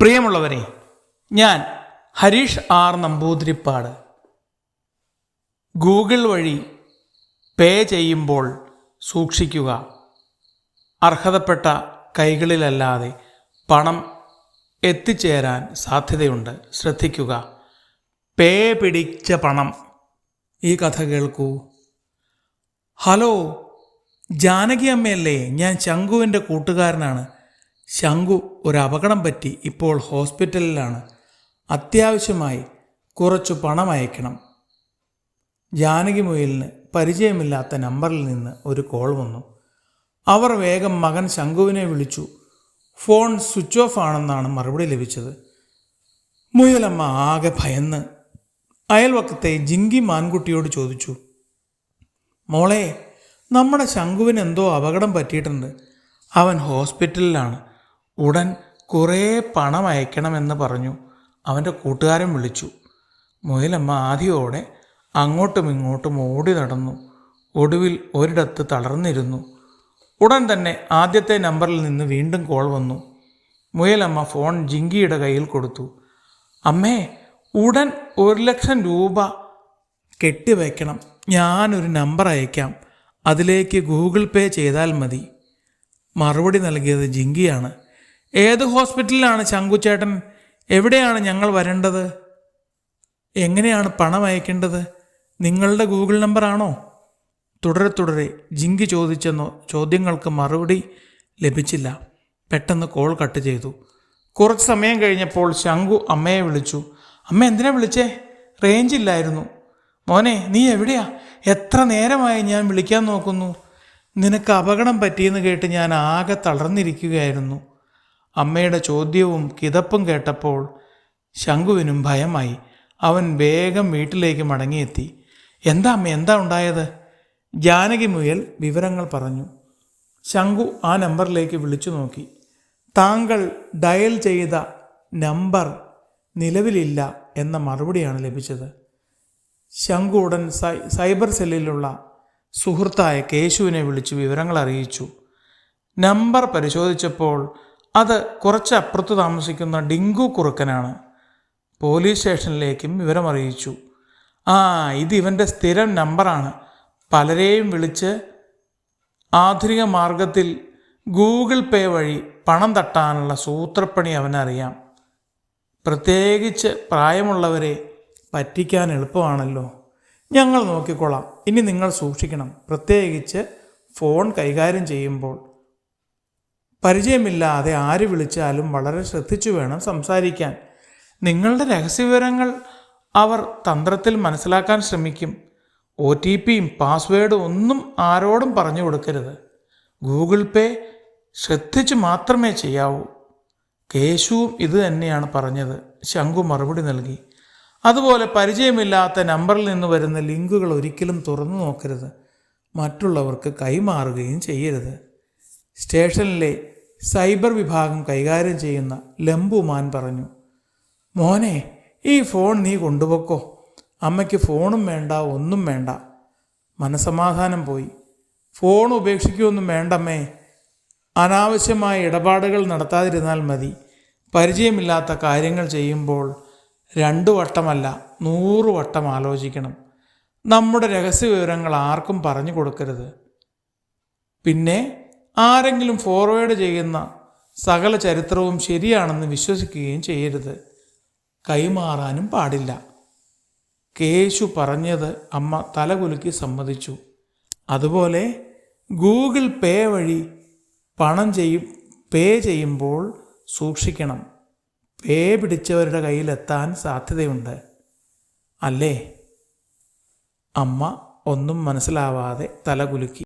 പ്രിയമുള്ളവരെ ഞാൻ Harish R Namboodiripad. Google വഴി പേ ചെയ്യുമ്പോൾ സൂക്ഷിക്കുക. അർഹതപ്പെട്ട കൈകളിലല്ലാതെ പണം എത്തിച്ചേരാൻ സാധ്യതയുണ്ട്. ശ്രദ്ധിക്കുക. പേ പിടിച്ച പണം. ഈ കഥ കേൾക്കൂ. ഹലോ ജാനകി അമ്മയല്ലേ? ഞാൻ ശംഖുവിന്റെ കൂട്ടുകാരനാണ്. ശംഖു ഒരു അപകടം പറ്റി ഇപ്പോൾ ഹോസ്പിറ്റലിലാണ്. അത്യാവശ്യമായി കുറച്ചു പണം അയക്കണം. ജാനകി മുയലിന് പരിചയമില്ലാത്ത നമ്പറിൽ നിന്ന് ഒരു കോൾ വന്നു. അവർ വേഗം മകൻ ശങ്കുവിനെ വിളിച്ചു. ഫോൺ സ്വിച്ച് ഓഫ് ആണെന്നാണ് മറുപടി ലഭിച്ചത്. മുയലമ്മ ആകെ ഭയന്ന് അയൽവക്കത്തെ ജിങ്കി മാൻകുട്ടിയോട് ചോദിച്ചു മോളെ നമ്മുടെ ശംഖുവിന് എന്തോ അപകടം പറ്റിയിട്ടുണ്ട്. അവൻ ഹോസ്പിറ്റലിലാണ്. ഉടൻ കുറേ പണം അയക്കണമെന്ന് പറഞ്ഞു. അവന്റെ കൂട്ടുകാരൻ വിളിച്ചു. മുയലമ്മ ആദ്യയോടെ അങ്ങോട്ടും ഇങ്ങോട്ടും ഓടി നടന്നു. ഒടുവിൽ ഒരിടത്ത് തളർന്നിരുന്നു. ഉടൻ തന്നെ ആദ്യത്തെ നമ്പറിൽ നിന്ന് വീണ്ടും കോൾ വന്നു. മുയലമ്മ ഫോൺ ജിങ്കിയുടെ കയ്യിൽ കൊടുത്തു. അമ്മേ ഉടൻ ഒരു ലക്ഷം രൂപ കെട്ടിവയ്ക്കണം ഞാനൊരു നമ്പർ അയക്കാം. അതിലേക്ക് ഗൂഗിൾ പേ ചെയ്താൽ മതി. മറുപടി നൽകിയത് ജിങ്കിയാണ്. ഏത് ഹോസ്പിറ്റലിലാണ് ശങ്കുച്ചേട്ടൻ എവിടെയാണ് ഞങ്ങൾ വരേണ്ടത്? എങ്ങനെയാണ് പണം അയക്കേണ്ടത്? നിങ്ങളുടെ ഗൂഗിൾ നമ്പറാണോ തുടരെ തുടരെ ജിങ്കി ചോദിച്ചെന്നോ ചോദ്യങ്ങൾക്ക് മറുപടി ലഭിച്ചില്ല. പെട്ടെന്ന് കോൾ കട്ട് ചെയ്തു. കുറച്ച് സമയം കഴിഞ്ഞപ്പോൾ ശങ്കു അമ്മയെ വിളിച്ചു. അമ്മ എന്തിനാ വിളിച്ചേ? റേഞ്ച് ഇല്ലായിരുന്നു. മോനെ നീ എവിടെയാ? എത്ര നേരമായി ഞാൻ വിളിക്കാൻ നോക്കുന്നു? നിനക്ക് അപകടം പറ്റിയെന്ന് കേട്ട് ഞാൻ ആകെ തളർന്നിരിക്കുകയായിരുന്നു. അമ്മയുടെ ചോദ്യവും കിതപ്പും കേട്ടപ്പോൾ ശങ്കുവിനും ഭയമായി. അവൻ വേഗം വീട്ടിലേക്ക് മടങ്ങിയെത്തി. എന്താ അമ്മ എന്താ ഉണ്ടായത്? ജാനകി മുയൽ വിവരങ്ങൾ പറഞ്ഞു. ശങ്കു ആ നമ്പറിലേക്ക് വിളിച്ചു നോക്കി. താങ്കൾ ഡയൽ ചെയ്ത നമ്പർ നിലവിലില്ല എന്ന മറുപടിയാണ് ലഭിച്ചത്. ശംഖു ഉടൻ സൈ സൈബർ സെല്ലിലുള്ള സുഹൃത്തായ കേശുവിനെ വിളിച്ച് വിവരങ്ങൾ അറിയിച്ചു. നമ്പർ പരിശോധിച്ചപ്പോൾ അത് കുറച്ച് അപ്പുറത്ത് താമസിക്കുന്ന ഡിങ്കു കുറുക്കനാണ്. പോലീസ് സ്റ്റേഷനിലേക്കും വിവരമറിയിച്ചു ആ ഇത് ഇവന്റെ സ്ഥിരം നമ്പറാണ്. പലരെയും വിളിച്ച് ആധുനിക മാർഗത്തിൽ ഗൂഗിൾ പേ വഴി പണം തട്ടാനുള്ള സൂത്രപ്പണി അവനറിയാം. പ്രത്യേകിച്ച് പ്രായമുള്ളവരെ പറ്റിക്കാൻ എളുപ്പമാണല്ലോ. ഞങ്ങൾ നോക്കിക്കൊള്ളാം. ഇനി നിങ്ങൾ സൂക്ഷിക്കണം. പ്രത്യേകിച്ച് ഫോൺ കൈകാര്യം ചെയ്യുമ്പോൾ. പരിചയമില്ലാതെ ആര് വിളിച്ചാലും വളരെ ശ്രദ്ധിച്ചു വേണം സംസാരിക്കാൻ. നിങ്ങളുടെ രഹസ്യവിവരങ്ങൾ അവർ തന്ത്രത്തിൽ മനസ്സിലാക്കാൻ ശ്രമിക്കും. ഒ ടി പിയും പാസ്വേഡും ഒന്നും ആരോടും പറഞ്ഞു കൊടുക്കരുത്. ഗൂഗിൾ പേ ശ്രദ്ധിച്ചു മാത്രമേ ചെയ്യാവൂ. കേശുവും ഇത് തന്നെയാണ് പറഞ്ഞത്. ശംഖു മറുപടി നൽകി. അതുപോലെ പരിചയമില്ലാത്ത നമ്പറിൽ നിന്ന് വരുന്ന ലിങ്കുകൾ ഒരിക്കലും തുറന്നു നോക്കരുത്. മറ്റുള്ളവർക്ക് കൈമാറുകയും ചെയ്യരുത്. സ്റ്റേഷനിലെ സൈബർ വിഭാഗം കൈകാര്യം ചെയ്യുന്ന ലംബുമാൻ പറഞ്ഞു മോനെ ഈ ഫോൺ നീ കൊണ്ടുപോക്കോ. അമ്മയ്ക്ക് ഫോണും വേണ്ട ഒന്നും വേണ്ട. മനസമാധാനം പോയി. ഫോൺ ഉപേക്ഷിക്കുകയൊന്നും വേണ്ടമ്മേ. അനാവശ്യമായ ഇടപാടുകൾ നടത്താതിരുന്നാൽ മതി. പരിചയമില്ലാത്ത കാര്യങ്ങൾ ചെയ്യുമ്പോൾ രണ്ടു വട്ടമല്ല നൂറ് വട്ടം ആലോചിക്കണം. നമ്മുടെ രഹസ്യ വിവരങ്ങൾ ആർക്കും പറഞ്ഞു കൊടുക്കരുത്. പിന്നെ? ആരെങ്കിലും ഫോർവേഡ് ചെയ്യുന്ന സകല ചരിത്രവും ശരിയാണെന്ന് വിശ്വസിക്കുകയും ചെയ്യരുത്. കൈമാറാനും പാടില്ല. കേശു പറഞ്ഞത് അമ്മ തലകുലുക്കി സമ്മതിച്ചു. അതുപോലെ ഗൂഗിൾ പേ വഴി പണം ചെയ്യും പേ ചെയ്യുമ്പോൾ സൂക്ഷിക്കണം. പേ പിടിച്ചവരുടെ കയ്യിലെത്താൻ സാധ്യതയുണ്ട്. അല്ലേ? അമ്മ ഒന്നും മനസ്സിലാവാതെ തലകുലുക്കി.